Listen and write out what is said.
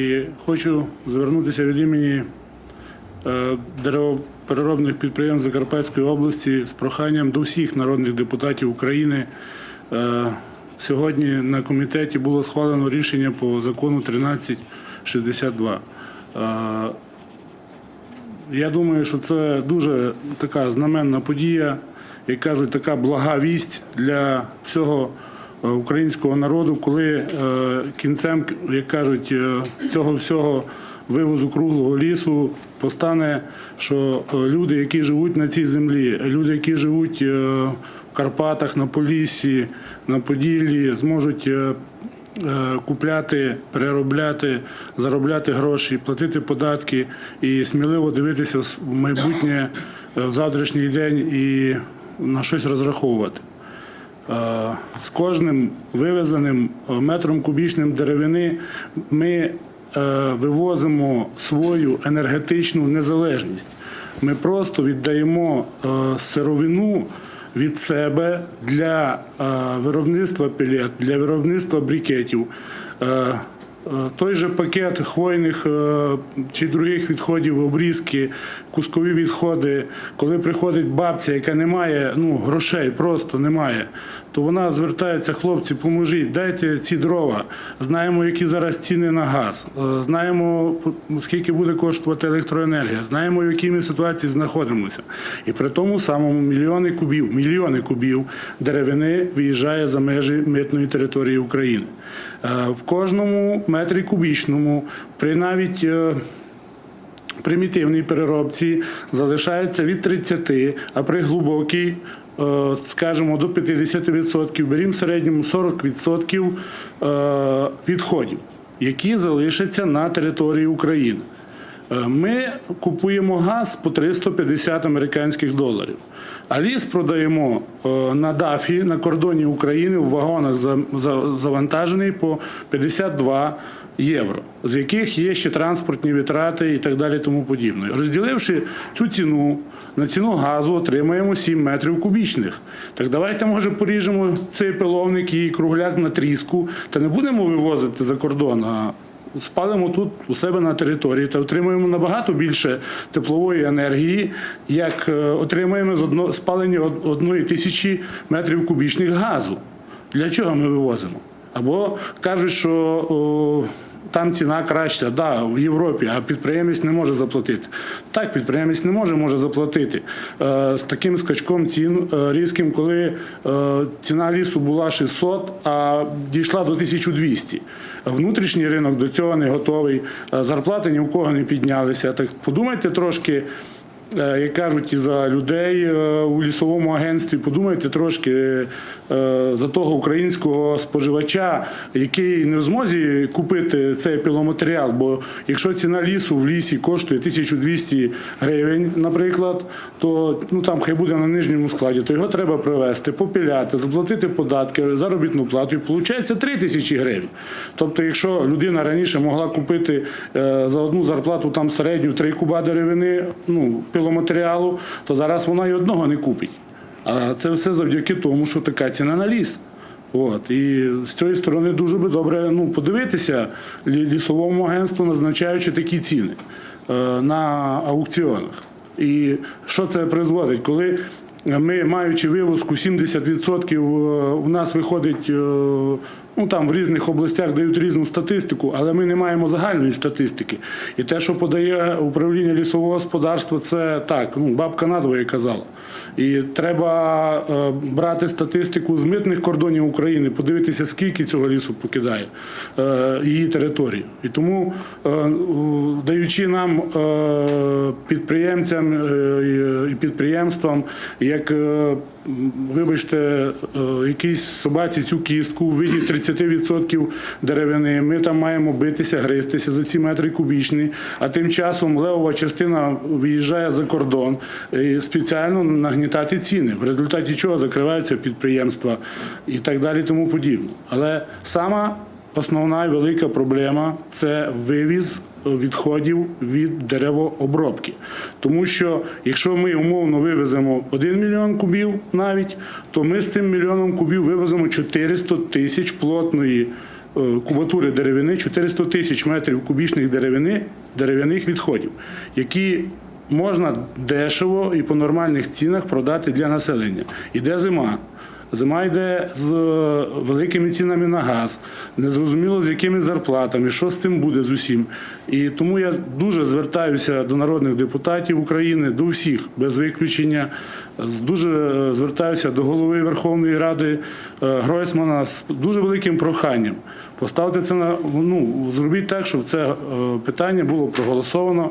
І хочу звернутися від імені е, деревопереробних підприємств Закарпатської області з проханням до всіх народних депутатів України. Е, Сьогодні на комітеті було схвалено рішення по закону 1362. Е, Я думаю, що це дуже така знаменна подія, як кажуть, така блага вість для всього українського народу, коли е, кінцем, як кажуть, е, цього всього вивозу круглого лісу постане, що е, люди, які живуть на цій землі, люди, які живуть е, в Карпатах, на Поліссі, на Поділлі, зможуть. е, е, Купляти, переробляти, заробляти гроші, платити податки і сміливо дивитися в майбутнє е, в завтрашній день і на щось розраховувати. Е, З кожним вивезеним е, метром кубічним деревини ми е, вивозимо свою енергетичну незалежність. Ми просто віддаємо сировину від себе для виробництва пілет, для виробництва брикетів. Е, Той же пакет хвойних е, чи других відходів, обрізки, кускові відходи, коли приходить бабця, яка не має ну, грошей, просто немає, то вона звертається, хлопці, поможіть, дайте ці дрова. Знаємо, які зараз ціни на газ, е, знаємо, скільки буде коштувати електроенергія, знаємо, в якій ми ситуації знаходимося. І при тому самому мільйони кубів, мільйони кубів деревини виїжджає за межі митної території України. В кожному метрі кубічному, при навіть е, примітивній переробці залишається від 30, а при глибокій, е, скажімо, до 50%, берімо в середньому 40% е, відходів, які залишаться на території України. Е, Ми купуємо газ по 350 американських доларів, а ліс продаємо е, на дафі на кордоні України в вагонах за- за- завантажений по 52 євро, з яких є ще транспортні витрати і так далі. Тому подібне. Розділивши цю ціну на ціну газу, отримаємо 7 метрів кубічних. Так давайте, може, поріжемо цей пиловник і кругляк на тріску, та не будемо вивозити за кордон. Спалимо тут у себе на території та отримуємо набагато більше теплової енергії, як е, отримуємо з одно, спалення од- одної тисячі метрів кубічних газу. Для чого ми вивозимо? Або кажуть, що о, там ціна краща, да, в Європі, а підприємець не може заплатити. Так, підприємець не може, може заплатити. Е, з таким скачком цін е, різким, коли е, ціна лісу була 600, а дійшла до 1200. Внутрішній ринок до цього не готовий, зарплати ні у кого не піднялися. Так подумайте трошки. Е, Як кажуть, і за людей е, у лісовому агентстві, подумайте трошки е, за того українського споживача, який не в змозі купити цей піломатеріал. Бо якщо ціна лісу в лісі коштує 1200 гривень, наприклад, то ну там хай буде на нижньому складі, то його треба привезти, попіляти, заплатити податки, заробітну плату, і виходить 3 тисячі гривень. Тобто, якщо людина раніше могла купити за одну зарплату там середню 3 куба деревини, ну піломатеріалу, то зараз вона і одного не купить. А це все завдяки тому, що така ціна на ліс. От і з цієї сторони дуже би добре ну подивитися лісовому агентству, назначаючи такі ціни е, на аукціонах. І що це призводить, коли ми, маючи вивозку 70%, е, у нас виходить, е, ну там в різних областях дають різну статистику, але ми не маємо загальної статистики. І те, що подає управління лісового господарства, це так, ну бабка надвоє казала. І треба е, брати статистику з митних кордонів України, подивитися, скільки цього лісу покидає е, її територію. І тому, е, у- даючи нам підприємцям і підприємствам, як вибачте, якійсь собаці цю кістку в виді 30% деревини, ми там маємо битися, гристися за ці метри кубічні, а тим часом левова частина виїжджає за кордон і спеціально нагнітати ціни, в результаті чого закриваються підприємства і так далі, тому подібне. Але сама основна і велика проблема це вивіз відходів від деревообробки. Тому що якщо ми умовно вивеземо 1 мільйон кубів навіть, то ми з цим мільйоном кубів вивеземо 400 тисяч плотної е, кубатури деревини, 400 тисяч метрів кубічних деревини, дерев'яних відходів, які можна дешево і по нормальних цінах продати для населення. Іде зима. Зима йде з е, великими цінами на газ, незрозуміло з якими зарплатами, що з цим буде з усім. І тому я дуже звертаюся до народних депутатів України, до всіх без виключення. Дуже е, звертаюся до голови Верховної Ради е, Гройсмана з дуже великим проханням. Поставте це на ну зробіть так, щоб це питання було проголосовано.